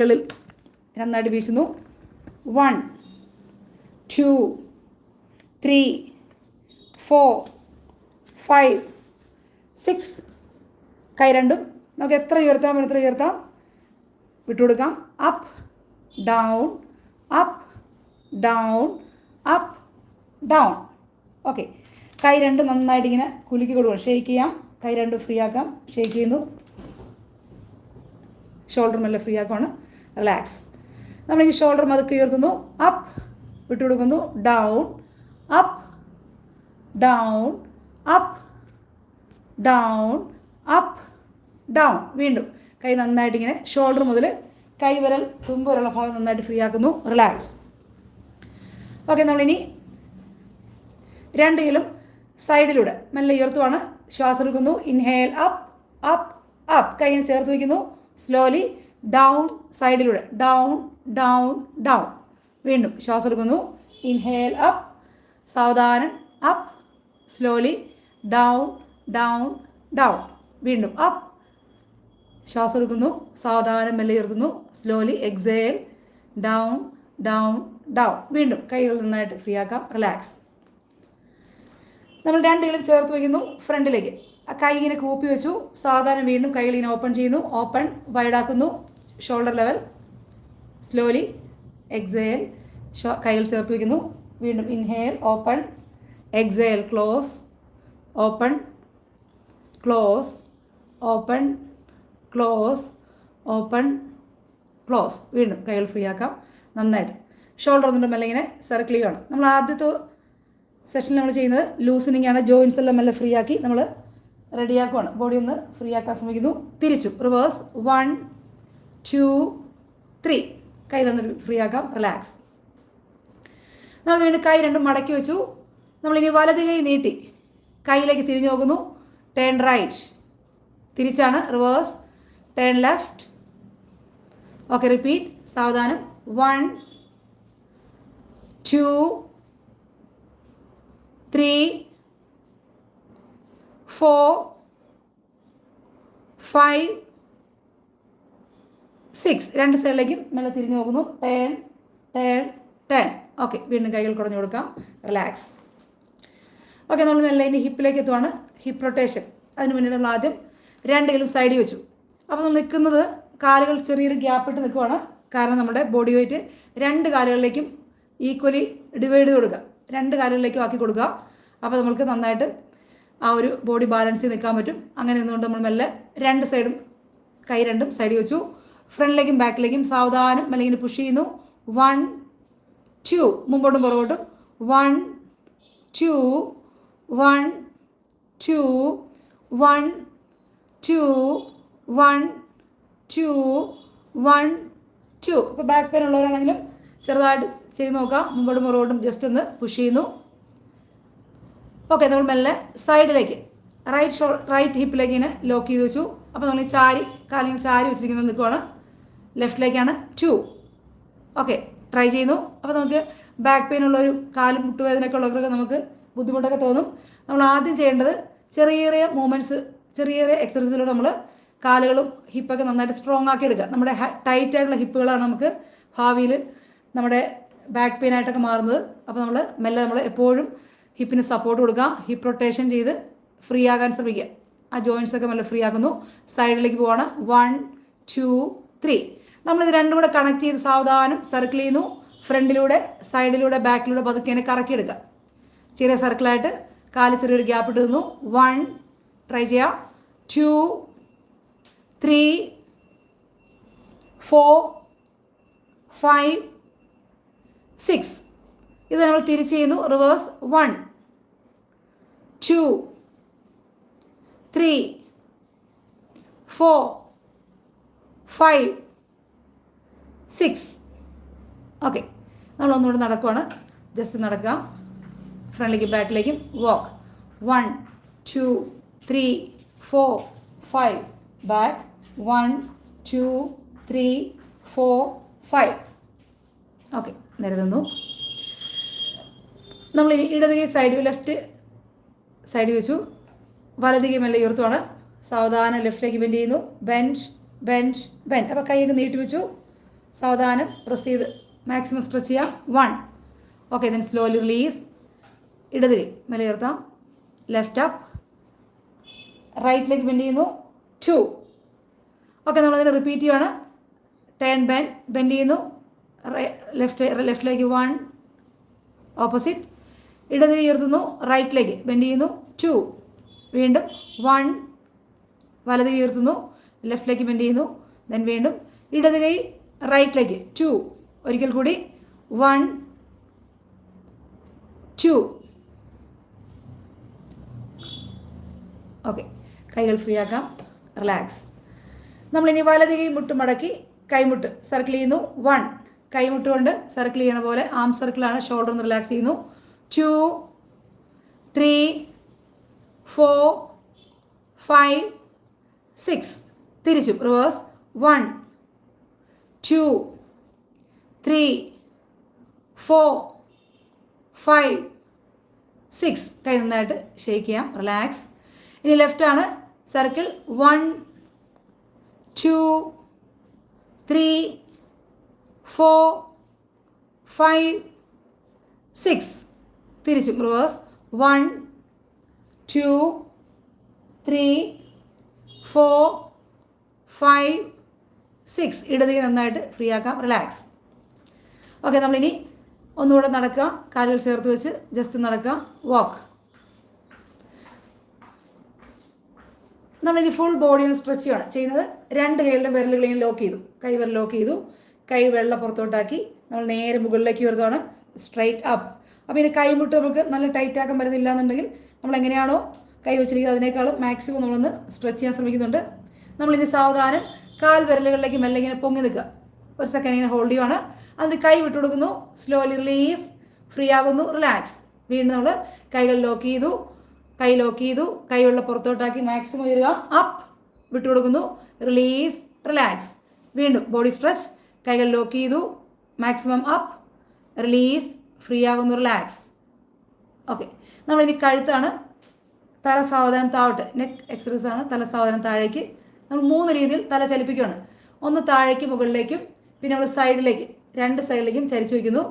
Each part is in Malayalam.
കളിൽ നന്നായിട്ട് വീശുന്നു. One two three four five six കൈ രണ്ടും. നമുക്ക് എത്ര ഉയർത്താം എത്ര ഉയർത്താം? വിട്ടുകൊടുക്കാം up down up down up down okay കൈ രണ്ട് നന്നായിട്ട് ഇങ്ങനെ കുലുക്കി കൊടുക്കുക. ഷെയ്ക്ക് ചെയ്യാം. കൈ രണ്ട് ഫ്രീ ആക്കാം. ഷെയ്ക്ക് ചെയ്യുന്നു. ഷോൾഡർ മെല്ലെ ഫ്രീ ആക്കുവാണ്. റിലാക്സ് നമ്മൾ ഈ ഷോൾഡർ മതുക്കി ഉയർത്തുന്നു. അപ്പ് വിട്ടു കൊടുക്കുന്നു. Down up down up down up down വീണ്ടും കൈ നന്നായിട്ട് ഇങ്ങനെ ഷോൾഡർ മുതൽ കൈ വിരൽ തുമ്പ് വരെയുള്ള ഭാഗം നന്നായിട്ട് ഫ്രീ ആക്കുന്നു. റിലാക്സ് ഓക്കെ നമ്മളിനി രണ്ട് കീലും സൈഡിലൂടെ മെല്ലെ ഉയർത്തുവാണ്. ശ്വാസം എടുക്കുന്നു. ഇൻഹേൽ അപ്പ് അപ്പ് അപ്പ് കൈയിന് ചേർത്ത് വയ്ക്കുന്നു. സ്ലോലി ഡൗൺ സൈഡിലൂടെ ഡൗൺ ഡൗൺ ഡൗൺ വീണ്ടും ശ്വാസം എടുക്കുന്നു. ഇൻഹേൽ അപ്പ് സാവധാനം up slowly down down down വീണ്ടും അപ്പ് ശ്വാസം എടുക്കുന്നു. സാവധാനം മെല്ലെ ഉയർത്തുന്നു. Slowly exhale down down down വീണ്ടും കൈകൾ നന്നായിട്ട് ഫ്രീ ആക്കാം. റിലാക്സ് നമ്മൾ രണ്ട് കൈകളും ചേർത്ത് വയ്ക്കുന്നു. ഫ്രണ്ടിലേക്ക് കൈ ഇങ്ങനെ കൂപ്പി വെച്ചു. സാധാരണ വീണ്ടും കൈകൾ ഇങ്ങനെ ഓപ്പൺ ചെയ്യുന്നു. ഓപ്പൺ വൈഡാക്കുന്നു ഷോൾഡർ ലെവൽ സ്ലോലി എക്സേൽ കൈകൾ ചേർത്ത് വയ്ക്കുന്നു. വീണ്ടും inhale open exhale close open close open close open close വീണ്ടും കൈകൾ ഫ്രീ ആക്കാം. നന്നായിട്ട്. ഷോൾഡർ ഒന്നിട്ട് മെല്ലെ ഇങ്ങനെ സർക്കിൾ ചെയ്യണം നമ്മൾ ആദ്യത്തെ സെഷനിൽ നമ്മൾ ചെയ്യുന്നത് ലൂസനിങ് ആണ്. ജോയിൻസ് എല്ലാം മെല്ലെ ഫ്രീ ആക്കി നമ്മൾ റെഡിയാക്കുവാണ് ബോഡി ഒന്ന് ഫ്രീ ആക്കാൻ ശ്രമിക്കുന്നു. തിരിച്ചു. റിവേഴ്സ് വൺ ടു ത്രീ കൈ തന്നിട്ട് ഫ്രീ ആക്കാം. റിലാക്സ് നമ്മൾ വീണ്ടും കൈ രണ്ടും മടക്കി വെച്ചു. നമ്മളിനി വലത് കൈ നീട്ടി. കൈയിലേക്ക് തിരിഞ്ഞു നോക്കുന്നു. ടേൺ റൈറ്റ് തിരിച്ചാണ്. Reverse turn left okay repeat സാവധാനം. One two three four five six രണ്ട് സൈഡിലേക്കും മെല്ലെ തിരിഞ്ഞു നോക്കുന്നു. ടേൺ ടേൺ ടേൺ ഓക്കെ വീണ്ടും കൈകൾ കുറഞ്ഞു കൊടുക്കാം. റിലാക്സ് ഓക്കെ നമ്മൾ മെല്ലെ ഇനി ഹിപ്പിലേക്ക് എത്തുവാണ്. ഹിപ്പ് റൊട്ടേഷൻ അതിന് മുന്നേ നമ്മൾ ആദ്യം രണ്ട് കൈകളും സൈഡിൽ വെച്ചു. അപ്പോൾ നമ്മൾ നിൽക്കുന്നത് കാലുകൾ ചെറിയൊരു ഗ്യാപ്പ് ഇട്ട് നിൽക്കുവാണ്. കാരണം നമ്മുടെ ബോഡി വെയിറ്റ് രണ്ട് കാലുകളിലേക്കും ഈക്വലി ഡിവൈഡ് ചെയ്ത് കൊടുക്കുക രണ്ട് കാലുകളിലേക്കും ആക്കി കൊടുക്കുക. അപ്പോൾ നമ്മൾക്ക് നന്നായിട്ട് ആ ഒരു ബോഡി ബാലൻസ് ചെയ്ത് നിൽക്കാൻ പറ്റും. അങ്ങനെ നിന്നുകൊണ്ട് നമ്മൾ മെല്ലെ രണ്ട് സൈഡും കൈ രണ്ടും സൈഡിൽ വെച്ചു. ഫ്രണ്ടിലേക്കും ബാക്കിലേക്കും സാവധാനം മെല്ലിങ്ങനെ പുഷ് ചെയ്യുന്നു. വൺ ടു മുമ്പോട്ടും പുറകോട്ടും. One two one two one two one two one two ഇപ്പോൾ ബാക്ക് പെയിൻ ഉള്ളവരാണെങ്കിലും ചെറുതായിട്ട് ചെയ്ത് നോക്കാം. മുമ്പോട്ടും പുറകോട്ടും ജസ്റ്റ് ഒന്ന് പുഷ് ചെയ്യുന്നു. ഓക്കെ നമ്മൾ മെല്ലെ സൈഡിലേക്ക് റൈറ്റ് ഷോ റൈറ്റ് ഹിപ്പിലേക്ക് ഇങ്ങനെ ലോക്ക് ചെയ്ത് വെച്ചു. അപ്പോൾ നമ്മൾ ചാരി കാലിങ്ങനെ ചാരി വെച്ചിരിക്കുന്നത് നിൽക്കുവാണ്. ലെഫ്റ്റിലേക്കാണ് ടു ഓക്കെ ട്രൈ ചെയ്യുന്നു. അപ്പോൾ നമുക്ക് ബാക്ക് പെയിൻ ഉള്ളൊരു കാലും മുട്ടുവേദനയൊക്കെ ഉള്ളവർക്കൊക്കെ നമുക്ക് ബുദ്ധിമുട്ടൊക്കെ തോന്നും. നമ്മൾ ആദ്യം ചെയ്യേണ്ടത് ചെറിയ ചെറിയ മൂവ്മെന്റ്സ് ചെറിയ ചെറിയ എക്സസൈസിലൂടെ നമ്മൾ കാലുകളും ഹിപ്പൊക്കെ നന്നായിട്ട് സ്ട്രോങ് ആക്കി എടുക്കുക. നമ്മുടെ ടൈറ്റ് ആയിട്ടുള്ള ഹിപ്പുകളാണ് നമുക്ക് ഭാവിയിൽ നമ്മുടെ ബാക്ക് പെയിൻ ആയിട്ടൊക്കെ മാറുന്നത്. അപ്പോൾ നമ്മൾ മെല്ലെ നമ്മൾ എപ്പോഴും ഹിപ്പിന് സപ്പോർട്ട് കൊടുക്കുക. ഹിപ്പ് റൊട്ടേഷൻ ചെയ്ത് ഫ്രീ ആകാൻ ശ്രമിക്കുക. ആ ജോയിൻസ് ഒക്കെ മെല്ലെ ഫ്രീ ആക്കുന്നു. സൈഡിലേക്ക് പോവാണ്. വൺ ടു ത്രീ നമ്മളിത് രണ്ടും കൂടെ കണക്ട് ചെയ്ത് സാവധാനം സർക്കിൾ ചെയ്യുന്നു. ഫ്രണ്ടിലൂടെ സൈഡിലൂടെ ബാക്കിലൂടെ പതുക്കെ ഇങ്ങനെ കറക്കിയെടുക്കുക ചെറിയ സർക്കിളായിട്ട് കാൽ ചെറിയൊരു ഗ്യാപ്പ് ഇട്ട് തന്നു വൺ ട്രൈ ചെയ്യാം two three four five six ഇത് നമ്മൾ തിരിച്ച് ചെയ്യുന്നു. Reverse one two three four five six okay നമ്മൾ ഒന്നുകൂടെ നടക്കുവാണ്. ജസ്റ്റ് നടക്കാം. ഫ്രണ്ടിലേക്കും ബാക്കിലേക്കും walk one two three four five back one two three four five okay നേരെ തന്നു നമ്മൾ ഇടത് കൈ സൈഡ് ലെഫ്റ്റ് സൈഡ് വെച്ചു. വലത് കൈ മെല്ലെ ഉയർത്തുവാണ്. സാവധാനം ലെഫ്റ്റിലേക്ക് ബെൻഡ് ചെയ്യുന്നു. ബെൻഡ് ബെൻഡ് ബെൻഡ് അപ്പോൾ കൈയൊക്കെ നീട്ടി വെച്ചു. സാവധാനം പ്രസ് ചെയ്ത് മാക്സിമം സ്ട്രെച്ച് ചെയ്യാം one okay then slowly release ഇടത് കൈ മേലെ ഉയർത്താം. ലെഫ്റ്റ് അപ്പ് റൈറ്റിലേക്ക് ബെൻഡ് ചെയ്യുന്നു. ടു ഓക്കെ നമ്മളതിനെ റിപ്പീറ്റ് ചെയ്യുവാണ്. ടേൺ ബെൻ ബെൻഡ് ചെയ്യുന്നു. ലെഫ്റ്റ് ലെഫ്റ്റിലേക്ക് വൺ ഓപ്പോസിറ്റ് ഇടത് ഉയർത്തുന്നു. റൈറ്റിലേക്ക് ബെൻഡ് ചെയ്യുന്നു. ടു വീണ്ടും വൺ വലത് ഉയർത്തുന്നു. ലെഫ്റ്റിലേക്ക് ബെൻഡ് ചെയ്യുന്നു. ദെൻ വീണ്ടും ഇടത് കൈ റൈറ്റിലേക്ക് ടു ഒരിക്കൽ കൂടി. വൺ ടു ഓക്കെ കൈകൾ ഫ്രീ ആക്കാം. റിലാക്സ് നമ്മളിനി വലത് കൈ മുട്ട് മടക്കി കൈമുട്ട് സർക്കിൾ ചെയ്യുന്നു. വൺ കൈമുട്ട് കൊണ്ട് സർക്കിൾ ചെയ്യണ പോലെ ആം സർക്കിളാണ് ഷോൾഡർ ഒന്ന് റിലാക്സ് ചെയ്യുന്നു. Two three four five six തിരിച്ചു. Reverse one two three four five six കൈ നന്നായിട്ട് ഷേക്ക് ചെയ്യാം. റിലാക്സ് ഇനി ലെഫ്റ്റ് ആണ്. Circle one two three four five six തിരിച്ചും. Reverse one two three four five six ഇടത് നന്നായിട്ട് ഫ്രീ ആക്കാം. റിലാക്സ് ഓക്കെ നമ്മളിനി ഒന്നുകൂടെ നടക്കുക. കാലുകൾ ചേർത്ത് വെച്ച് ജസ്റ്റ് നടക്കുക. വാക്ക് നമ്മളിനി ഫുൾ ബോഡി ഒന്ന് സ്ട്രെച്ച് ചെയ്യണം. ചെയ്യുന്നത് രണ്ട് കൈകളുടെ വിരലുകളെയും ലോക്ക് ചെയ്തു. കൈ വിരൽ ലോക്ക് ചെയ്തു. കൈ വെള്ള പുറത്തോട്ടാക്കി നമ്മൾ നേരെ മുകളിലേക്ക് വരുന്നതാണ്. സ്ട്രൈറ്റ് അപ്പ് അപ്പോൾ ഇനി കൈമുട്ട് നമുക്ക് നല്ല ടൈറ്റ് ആക്കാൻ പറ്റുന്നില്ല എന്നുണ്ടെങ്കിൽ നമ്മൾ എങ്ങനെയാണോ കൈ വെച്ചിരിക്കുന്നത് അതിനേക്കാളും മാക്സിമം നമ്മളൊന്ന് സ്ട്രെച്ച് ചെയ്യാൻ ശ്രമിക്കുന്നുണ്ട്. നമ്മളിനി സാവധാനം കാൽ വിരലുകളിലേക്ക് മെല്ലെ ഇങ്ങനെ പൊങ്ങി നിൽക്കുക. ഒരു സെക്കൻഡ് ഇങ്ങനെ ഹോൾഡ് ചെയ്യുവാണ്. അതിന് കൈ വിട്ടു കൊടുക്കുന്നു. സ്ലോലി റിലീസ് ഫ്രീ ആകുന്നു. റിലാക്സ് വീണ്ടും നമ്മൾ കൈകൾ ലോക്ക് ചെയ്തു. കൈ ലോക്ക് ചെയ്തു. കൈയുള്ള പുറത്തോട്ടാക്കി മാക്സിമം ഉയരുക. അപ്പ് വിട്ടു കൊടുക്കുന്നു. റിലീസ് റിലാക്സ് വീണ്ടും ബോഡി സ്ട്രെച്ച് കൈകൾ ലോക്ക് ചെയ്തു. മാക്സിമം അപ്പ് റിലീസ് ഫ്രീ ആകുന്നു. റിലാക്സ് ഓക്കെ നമ്മളിനി കഴുത്താണ്. തല സാവധാനം താവട്ടെ നെക്ക് എക്സസൈസ് ആണ്. തല സാവധാനം താഴേക്ക്. നമ്മൾ മൂന്ന് രീതിയിൽ തല ചലിപ്പിക്കുകയാണ്. ഒന്ന് താഴേക്ക് മുകളിലേക്കും പിന്നെ നമ്മൾ സൈഡിലേക്ക് രണ്ട് സൈഡിലേക്കും ചരിച്ചു വയ്ക്കുന്നു.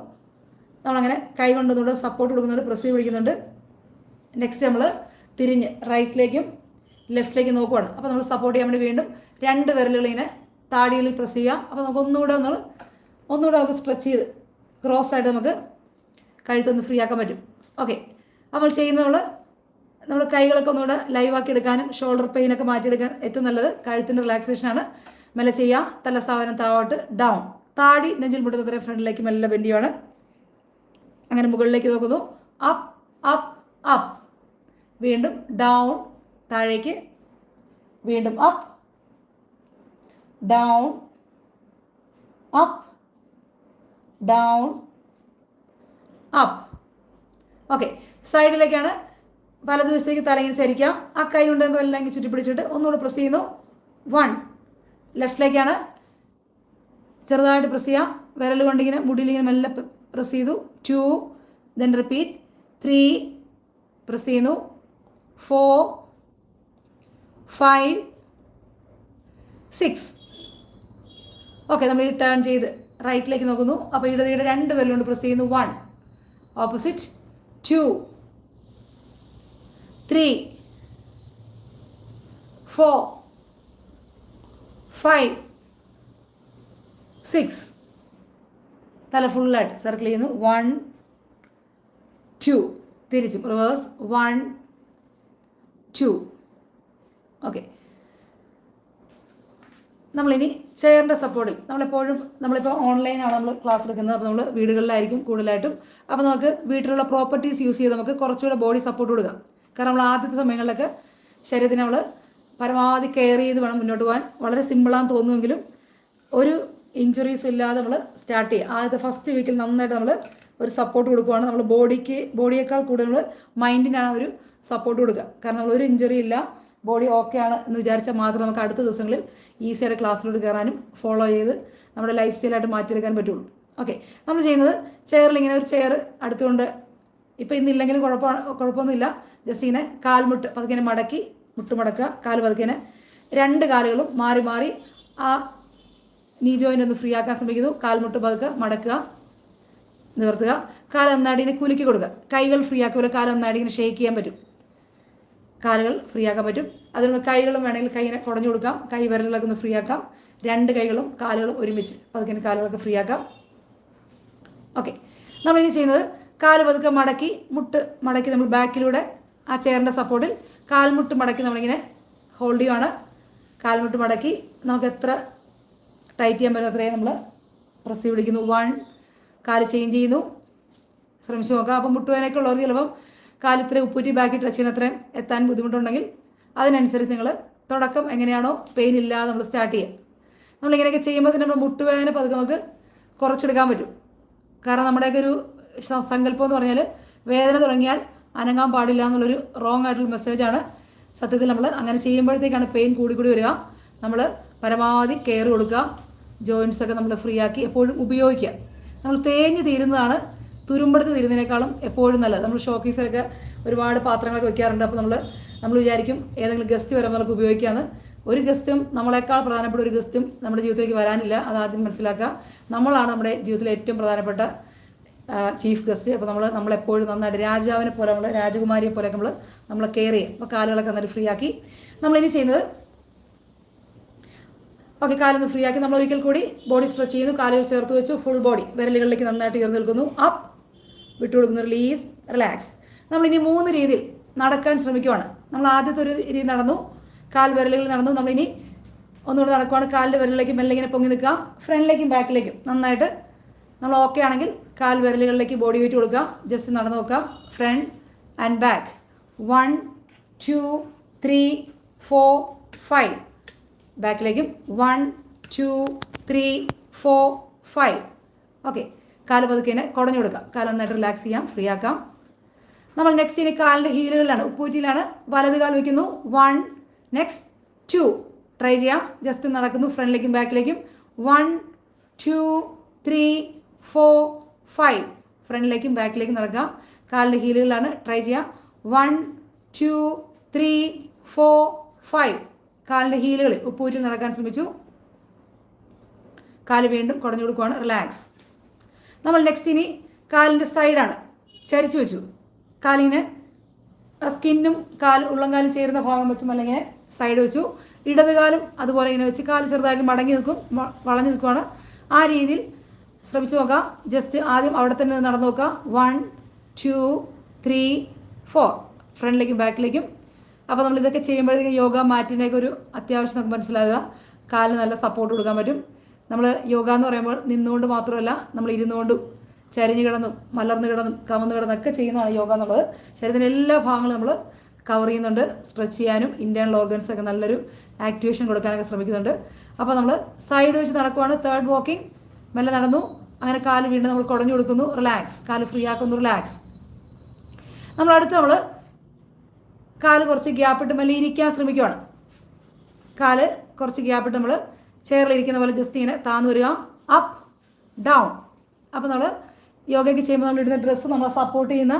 നമ്മളങ്ങനെ കൈ കൊണ്ടൊന്നുകൂടെ സപ്പോർട്ട് കൊടുക്കുന്നുണ്ട് പ്രസീവ് പിടിക്കുന്നുണ്ട്. നെക്സ്റ്റ് നമ്മൾ തിരിഞ്ഞ് റൈറ്റിലേക്കും ലെഫ്റ്റിലേക്കും നോക്കുവാണ്. അപ്പോൾ നമ്മൾ സപ്പോർട്ട് ചെയ്യാൻ വേണ്ടി വീണ്ടും രണ്ട് വിരലുകൾ ഇങ്ങനെ താടിയിൽ പ്രസ് ചെയ്യാം അപ്പോൾ നമുക്ക് ഒന്നുകൂടെ നമ്മൾ ഒന്നുകൂടെ നമുക്ക് സ്ട്രെച്ച് ചെയ്ത് ക്രോസ് ആയിട്ട് നമുക്ക് കഴുത്തൊന്ന് ഫ്രീ ആക്കാൻ പറ്റും. ഓക്കെ അപ്പോൾ ചെയ്യുന്നത് നമ്മൾ നമ്മൾ കൈകളൊക്കെ ഒന്നുകൂടെ ലൈവാക്കി എടുക്കാനും ഷോൾഡർ പെയിൻ പെയിനൊക്കെ മാറ്റിയെടുക്കാൻ ഏറ്റവും നല്ലത് കഴുത്തിന്റെ റിലാക്സേഷനാണ് മെല്ലെ ചെയ്യുക തല സാധനം താഴോട്ട് ഡൗൺ താടി നെഞ്ചിൽ മുട്ടുന്നത്ര ഫ്രണ്ടിലേക്ക് മെല്ലെ ബെൻഡിയാണ് അങ്ങനെ മുകളിലേക്ക് നോക്കുന്നു. അപ്പ് അപ്പ് അപ്പ് വീണ്ടും ഡൗൺ താഴേക്ക്. വീണ്ടും up down up down up okay സൈഡിലേക്കാണ് വലതുവശത്തേക്ക് തലങ്ങി ചരിക്കാം ആ കൈ കൊണ്ട് എല്ലാം ചുറ്റി പിടിച്ചിട്ട് ഒന്നുകൂടെ പ്രസ് ചെയ്യുന്നു. വൺ ലെഫ്റ്റിലേക്കാണ് ചെറുതായിട്ട് പ്രസ് ചെയ്യാം വിരൽ കൊണ്ടിങ്ങനെ മുടിയിലിങ്ങനെ മെല്ലെ പ്രസ് ചെയ്തു. Two then repeat three press ചെയ്യുന്നു. ഫോർ ഫൈവ് സിക്സ് ഓക്കെ നമ്മൾ ഈ ടേൺ ചെയ്ത് റൈറ്റിലേക്ക് നോക്കുന്നു. അപ്പോൾ ഇടതീടെ രണ്ട് വിരലുകൊണ്ട് പ്രസ് ചെയ്യുന്നു. One opposite two three four five six തല ഫുള്ളായിട്ട് സർക്കിൾ ചെയ്യുന്നു. വൺ ടു തിരിച്ചും റിവേഴ്സ് വൺ ടു ഓക്കെ നമ്മളിനി ചെയറിന്റെ സപ്പോർട്ടിൽ നമ്മളെപ്പോഴും നമ്മളിപ്പോൾ ഓൺലൈനാണ് നമ്മൾ ക്ലാസ് എടുക്കുന്നത്. അപ്പോൾ നമ്മൾ വീടുകളിലായിരിക്കും കൂടുതലായിട്ടും. അപ്പോൾ നമുക്ക് വീട്ടിലുള്ള പ്രോപ്പർട്ടീസ് യൂസ് ചെയ്ത് നമുക്ക് കുറച്ചുകൂടെ ബോഡി സപ്പോർട്ട് കൊടുക്കാം. കാരണം നമ്മൾ ആദ്യത്തെ സമയങ്ങളിലൊക്കെ ശരീരത്തിന് നമ്മൾ പരമാവധി കെയർ ചെയ്ത് വേണം മുന്നോട്ട് പോകാൻ. വളരെ സിമ്പിളാന്ന് തോന്നുമെങ്കിലും ഒരു ഇഞ്ചുറീസ് ഇല്ലാതെ നമ്മൾ സ്റ്റാർട്ട് ചെയ്യുക. ആദ്യത്തെ ഫസ്റ്റ് വീക്കിൽ നന്നായിട്ട് നമ്മൾ ഒരു സപ്പോർട്ട് കൊടുക്കുകയാണ് നമ്മൾ ബോഡിക്ക് ബോഡിയേക്കാൾ കൂടുതൽ നമ്മൾ മൈൻഡിനാണ് ഒരു സപ്പോർട്ട് കൊടുക്കുക. കാരണം നമ്മൾ ഒരു ഇഞ്ചുറി ഇല്ല. ബോഡി ഓക്കെ ആണ് എന്ന് വിചാരിച്ചാൽ മാത്രം നമുക്ക് അടുത്ത ദിവസങ്ങളിൽ ഈസിയായിട്ട് ക്ലാസ്സിലോട്ട് കയറാനും ഫോളോ ചെയ്ത് നമ്മുടെ ലൈഫ് സ്റ്റൈലായിട്ട് മാറ്റിയെടുക്കാൻ പറ്റുള്ളൂ. ഓക്കെ നമ്മൾ ചെയ്യുന്നത് ചെയറിൽ ഇങ്ങനെ ഒരു ചെയർ അടുത്തുകൊണ്ട് ഇപ്പോൾ ഇന്നില്ലെങ്കിലും കുഴപ്പമാണ് കുഴപ്പമൊന്നുമില്ല. ജസ്റ്റ് ഇങ്ങനെ കാൽമുട്ട് പതുക്കെ മടക്കി മുട്ട് മടക്കുക. കാൽ പതുക്കെ രണ്ട് കാലുകളും മാറി മാറി ആ നീ ജോയിന്റ് ഒന്ന് ഫ്രീ ആക്കാൻ ശ്രമിക്കുന്നു. കാൽമുട്ട് പതുക്കുക മടക്കുക. നിവർത്തുക. കാൽ ഇങ്ങനെ കുലുക്കി കൊടുക്കുക. കൈകൾ ഫ്രീ ആക്കുമ്പോൾ കാലൊന്നാടി ഇങ്ങനെ ഷേക്ക് ചെയ്യാൻ പറ്റും. കാലുകൾ ഫ്രീ ആക്കാൻ പറ്റും. അതിനുള്ള കൈകളും വേണമെങ്കിൽ കൈ ഇങ്ങനെ കുടഞ്ഞു കൊടുക്കാം. കൈ വിരലുകളൊക്കെ ഒന്ന് ഫ്രീ ആക്കാം. രണ്ട് കൈകളും കാലുകളും ഒരുമിച്ച് പതുക്കെ കാലുകളൊക്കെ ഫ്രീ ആക്കാം. ഓക്കെ നമ്മളിനി ചെയ്യുന്നത് കാൽ പതുക്കെ മടക്കി മുട്ട് മടക്കി നമ്മൾ ബാക്കിലൂടെ ആ ചെയറിന്റെ സപ്പോർട്ടിൽ കാൽമുട്ട് മടക്കി നമ്മളിങ്ങനെ ഹോൾഡ് ചെയ്യുവാണ്. കാൽമുട്ട് മടക്കി നമുക്ക് എത്ര ടൈറ്റ് ചെയ്യാൻ പറ്റുന്ന അത്രയും നമ്മൾ പ്രസ് പിടിക്കുന്നു. വൺ കാൽ ചേഞ്ച് ചെയ്യുന്നു. ശ്രമിച്ചു നോക്കാം. അപ്പം മുട്ടുവേനൊക്കെ ഉള്ളവർക്ക് ചിലപ്പം കാലിത്ര ഉപ്പൂറ്റി ബാക്കി ടച്ച് ചെയ്യണം അത്രയും എത്താൻ ബുദ്ധിമുട്ടുണ്ടെങ്കിൽ അതിനനുസരിച്ച് നിങ്ങൾ തുടക്കം എങ്ങനെയാണോ പെയിൻ ഇല്ലാതെ നമ്മൾ സ്റ്റാർട്ട് ചെയ്യുക. നമ്മളിങ്ങനെയൊക്കെ ചെയ്യുമ്പോൾ തന്നെ നമ്മൾ മുട്ടുവേദന പതുക്കെ നമുക്ക് കുറച്ചെടുക്കാൻ പറ്റും. കാരണം നമ്മുടെയൊക്കെ ഒരു സങ്കല്പം എന്ന് പറഞ്ഞാൽ വേദന തുടങ്ങിയാൽ അനങ്ങാൻ പാടില്ല എന്നുള്ളൊരു റോങ് ആയിട്ടുള്ള മെസ്സേജാണ് സത്യത്തിൽ നമ്മൾ അങ്ങനെ ചെയ്യുമ്പോഴത്തേക്കാണ് പെയിൻ കൂടി കൂടി വരിക. നമ്മൾ പരമാവധി കെയർ കൊടുക്കുക. ജോയിൻസ് ഒക്കെ നമ്മൾ ഫ്രീ ആക്കി എപ്പോഴും ഉപയോഗിക്കുക. നമ്മൾ തേഞ്ഞ് തീരുന്നതാണ്. തുരുമ്പെടുത്ത് തീരുന്നതിനേക്കാളും എപ്പോഴും നല്ലത്. നമ്മൾ ഷോക്കീസിലൊക്കെ ഒരുപാട് പാത്രങ്ങളൊക്കെ വെക്കാറുണ്ട്. അപ്പോൾ നമ്മൾ നമ്മൾ വിചാരിക്കും ഏതെങ്കിലും ഗസ്റ്റ് വരുമ്പോൾ നമുക്ക് ഉപയോഗിക്കാമെന്ന് ഒരു ഗസ്റ്റും നമ്മളെക്കാൾ പ്രധാനപ്പെട്ട ഒരു ഗസ്റ്റും നമ്മുടെ ജീവിതത്തിലേക്ക് വരാനില്ല. അത് ആദ്യം മനസ്സിലാക്കുക. നമ്മളാണ് നമ്മുടെ ജീവിതത്തിലെ ഏറ്റവും പ്രധാനപ്പെട്ട ചീഫ് ഗസ്റ്റ് അപ്പോൾ നമ്മൾ നമ്മളെപ്പോഴും നന്നായിട്ട് രാജാവിനെ പോലെ നമ്മൾ രാജകുമാരിയെ പോലെ നമ്മൾ നമ്മൾ കെയർ ചെയ്യും. അപ്പോൾ കാലുകളൊക്കെ നന്നായിട്ട് ഫ്രീ ആക്കി നമ്മളിനി ചെയ്യുന്നത് ഓക്കെ കാലൊന്ന് ഫ്രീ ആക്കി. നമ്മൾ ഒരിക്കൽ കൂടി ബോഡി സ്ട്രെച്ച് ചെയ്യുന്നു കാലുകൾ ചേർത്ത് വെച്ചു ഫുൾ ബോഡി വിരലുകളിലേക്ക് നന്നായിട്ട് ഉയർന്നു നിൽക്കുന്നു. അപ്പ് വിട്ടുകൊടുക്കുന്നു റിലീസ് റിലാക്സ് നമ്മളിനി മൂന്ന് രീതിയിൽ നടക്കാൻ ശ്രമിക്കുവാണ്. നമ്മൾ ആദ്യത്തെ ഒരു രീതി നടന്നു കാൽ വിരലുകൾ നടന്നു. നമ്മളിനി ഒന്നുകൂടെ നടക്കുവാണ്. കാലിന്റെ വിരലിലേക്ക് മെല്ലെ ഇങ്ങനെ പൊങ്ങി നിൽക്കുക. ഫ്രണ്ടിലേക്കും ബാക്കിലേക്കും നന്നായിട്ട് നമ്മൾ ഓക്കെ ആണെങ്കിൽ കാൽ വിരലുകളിലേക്ക് ബോഡി വെയിറ്റ് കൊടുക്കുക. ജസ്റ്റ് നടന്നു നോക്കുക. Front and back one two three four five ബാക്കിലേക്കും one two three four five okay കാൽ പതുക്കേനെ കുടഞ്ഞു കൊടുക്കാം കാൽ നന്നായിട്ട് റിലാക്സ് ചെയ്യാം. ഫ്രീ ആക്കാം. നമ്മൾ നെക്സ്റ്റ് ഇനി കാലിന്റെ ഹീലുകളിലാണ് ഉപ്പൂറ്റിയിലാണ്. വലത് കാൽ വയ്ക്കുന്നു. വൺ നെക്സ്റ്റ് ടു ട്രൈ ചെയ്യാം. ജസ്റ്റ് നടക്കുന്നു. ഫ്രണ്ടിലേക്കും ബാക്കിലേക്കും one two three four five ഫ്രണ്ടിലേക്കും ബാക്കിലേക്കും നടക്കുക കാലിന്റെ ഹീലുകളാണ് ട്രൈ ചെയ്യുക one two three four five കാലിന്റെ ഹീലുകൾ ഉപ്പൂറ്റിൽ നടക്കാൻ ശ്രമിച്ചു. കാൽ വീണ്ടും കുടഞ്ഞു കൊടുക്കുവാണ്. റിലാക്സ് നമ്മൾ നെക്സ്റ്റ് ഇനി കാലിന്റെ സൈഡാണ് ചരിച്ചു വെച്ചു. കാലിങ്ങനെ സ്കിന്നും കാൽ ഉള്ളംകാലും ചേരുന്ന ഭാഗം വെച്ചും അല്ലെങ്കിൽ സൈഡ് വെച്ചു. ഇടതുകാലും അതുപോലെ ഇങ്ങനെ വെച്ച് കാൽ ചെറുതായിട്ട് മടങ്ങി നിൽക്കും വളഞ്ഞു നിൽക്കുവാണ്. ആ രീതിയിൽ ശ്രമിച്ചു നോക്കാം. ജസ്റ്റ് ആദ്യം അവിടെ തന്നെ നടന്നു നോക്കാം. വൺ ടു ത്രീ ഫോർ ഫ്രണ്ടിലേക്കും ബാക്കിലേക്കും അപ്പോൾ നമ്മൾ ഇതൊക്കെ ചെയ്യുമ്പോഴത്തേക്കും യോഗ മാറ്റിന്റെയൊക്കെ ഒരു അത്യാവശ്യം നമുക്ക് മനസ്സിലാകുക കാലിന് നല്ല സപ്പോർട്ട് കൊടുക്കാൻ പറ്റും. നമ്മൾ യോഗ എന്ന് പറയുമ്പോൾ നിന്നുകൊണ്ട് മാത്രമല്ല നമ്മൾ ഇരുന്നുകൊണ്ടും ചരിഞ്ഞു കിടന്നും മലർന്നു കിടന്നും കമന്ന് കിടന്നൊക്കെ ചെയ്യുന്നതാണ് യോഗ എന്നുള്ളത്. ശരീരത്തിന്റെ എല്ലാ ഭാഗങ്ങളും നമ്മൾ കവർ ചെയ്യുന്നുണ്ട്. സ്ട്രെച്ച് ചെയ്യാനും ഇന്റേണൽ ഓർഗൻസ് ഒക്കെ നല്ലൊരു ആക്ടിവേഷൻ കൊടുക്കാനൊക്കെ ശ്രമിക്കുന്നുണ്ട്. അപ്പോൾ നമ്മൾ സൈഡ് വെച്ച് നടക്കുവാണ്. തേർഡ് വാക്കിംഗ് മെല്ലെ നടന്നു. അങ്ങനെ കാൽ വീണ്ടും നമ്മൾ കുടഞ്ഞു കൊടുക്കുന്നു റിലാക്സ് കാൽ ഫ്രീ ആക്കുന്നു റിലാക്സ് നമ്മൾ അടുത്ത് നമ്മൾ കാൽ കുറച്ച് ഗ്യാപ്പിട്ട് മെല്ലെ ഇരിക്കാൻ ശ്രമിക്കുവാണ്. കാൽ കുറച്ച് ഗ്യാപ്പിട്ട് നമ്മൾ ചെയറിലിരിക്കുന്ന പോലെ ജസ്റ്റ് ഇങ്ങനെ താന്നു വരിക. അപ്പ് ഡൗൺ അപ്പോൾ നമ്മൾ യോഗയ്ക്ക് ചെയ്യുമ്പോൾ നമ്മൾ ഇടുന്ന ഡ്രസ്സ് നമ്മൾ സപ്പോർട്ട് ചെയ്യുന്ന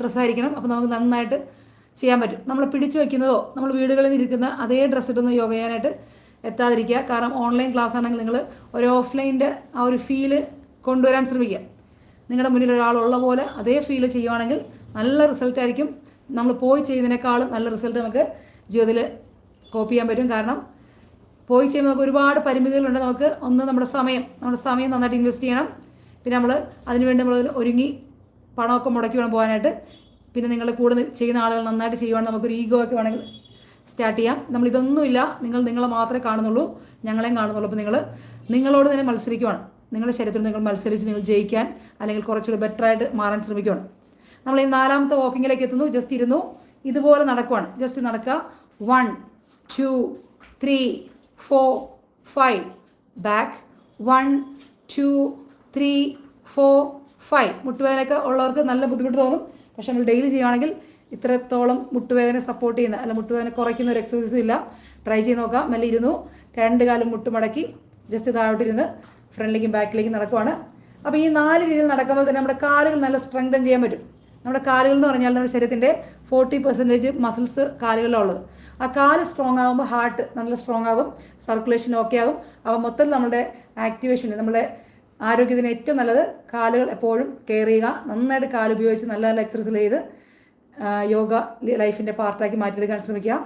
ഡ്രസ്സായിരിക്കണം അപ്പോൾ നമുക്ക് നന്നായിട്ട് ചെയ്യാൻ പറ്റും. നമ്മൾ പിടിച്ചു വെക്കുന്നതോ നമ്മൾ വീടുകളിൽ ഇരിക്കുന്ന അതേ ഡ്രസ്സ് ഇട്ടൊന്നും യോഗ ചെയ്യാനായിട്ട് എത്താതിരിക്കുക. കാരണം ഓൺലൈൻ ക്ലാസ് ആണെങ്കിൽ നിങ്ങൾ ഒരു ഓഫ്ലൈന്റെ ആ ഒരു ഫീൽ കൊണ്ടുവരാൻ ശ്രമിക്കുക. നിങ്ങളുടെ മുന്നിൽ ഒരാളുള്ള പോലെ അതേ ഫീൽ ചെയ്യുവാണെങ്കിൽ നല്ല റിസൾട്ട് ആയിരിക്കും. നമ്മൾ പോയി ചെയ്യുന്നതിനേക്കാളും നല്ല റിസൾട്ട് നമുക്ക് ജീവിതത്തിൽ കോപ്പി ചെയ്യാൻ പറ്റും. കാരണം പോയി ചെയ്യുമ്പോൾ നമുക്ക് ഒരുപാട് പരിമിതികളുണ്ട്. നമുക്ക് ഒന്ന് നമ്മുടെ സമയം നമ്മുടെ സമയം നന്നായിട്ട് ഇൻവെസ്റ്റ് ചെയ്യണം. പിന്നെ നമ്മൾ അതിനുവേണ്ടി നമ്മൾ ഒരുങ്ങി പണമൊക്കെ മുടക്കി വേണം പോകാനായിട്ട്. പിന്നെ നിങ്ങളുടെ കൂടെ ചെയ്യുന്ന ആളുകൾ നന്നായിട്ട് ചെയ്യുവാണെങ്കിൽ നമുക്കൊരു ഈഗോ ഒക്കെ വേണമെങ്കിൽ സ്റ്റാർട്ട് ചെയ്യാം. നമ്മൾ ഇതൊന്നുമില്ല നിങ്ങൾ നിങ്ങളെ മാത്രമേ കാണുന്നുള്ളൂ. ഞങ്ങളെയും കാണുന്നുള്ളൂ. അപ്പോൾ നിങ്ങൾ നിങ്ങളോട് തന്നെ മത്സരിക്കുവാണ്. നിങ്ങളുടെ ശരീരത്തിൽ നിങ്ങൾ മത്സരിച്ച് നിങ്ങൾ ജയിക്കാൻ അല്ലെങ്കിൽ കുറച്ചുകൂടി ബെറ്ററായിട്ട് മാറാൻ ശ്രമിക്കുവാണ്. നമ്മൾ ഈ നാലാമത്തെ വാക്കിങ്ങിലേക്ക് എത്തുന്നു. ജസ്റ്റ് ഇരുന്നു. ഇതുപോലെ നടക്കുവാണ്. ജസ്റ്റ് നടക്കുക. One two three four five back one two three four five മുട്ടുവേദനയൊക്കെ ഉള്ളവർക്ക് നല്ല ബുദ്ധിമുട്ട് തോന്നും. പക്ഷെ നമ്മൾ ഡെയിലി ചെയ്യുവാണെങ്കിൽ ഇത്രത്തോളം മുട്ടുവേദന സപ്പോർട്ട് ചെയ്യുന്ന അല്ല മുട്ടുവേദന കുറയ്ക്കുന്ന ഒരു എക്സസൈസും ഇല്ല. ട്രൈ ചെയ്ത് നോക്കാം. മെല്ലെ ഇരുന്നു. രണ്ട് കാലം മുട്ടുമടക്കി ജസ്റ്റ് താഴോട്ടിരുന്ന് ഫ്രണ്ടിലേക്കും ബാക്കിലേക്കും നടക്കുവാണ്. അപ്പോൾ ഈ നാല് രീതിയിൽ നടക്കുമ്പോൾ തന്നെ നമ്മുടെ കാലുകൾ നല്ല സ്ട്രെങ്തൻ ചെയ്യാൻ പറ്റും. നമ്മുടെ കാലുകൾ എന്ന് പറഞ്ഞാൽ നമ്മുടെ ശരീരത്തിന്റെ ഫോർട്ടി പെർസെന്റേജ് മസിൽസ് കാലുകളിലുള്ളത് ആ കാൽ സ്ട്രോങ് ആകുമ്പോൾ ഹാർട്ട് നല്ല സ്ട്രോങ് ആകും. സർക്കുലേഷൻ ഓക്കെ ആകും. അപ്പോൾ മൊത്തത്തിൽ നമ്മുടെ ആക്ടിവേഷൻ നമ്മുടെ ആരോഗ്യത്തിന് ഏറ്റവും നല്ലത് കാലുകൾ എപ്പോഴും കെയർ ചെയ്യുക. നന്നായിട്ട് കാലുപയോഗിച്ച് നല്ല നല്ല എക്സസൈസ് ചെയ്ത് യോഗ ലൈഫിന്റെ പാർട്ടാക്കി മാറ്റിയെടുക്കാൻ ശ്രമിക്കുക.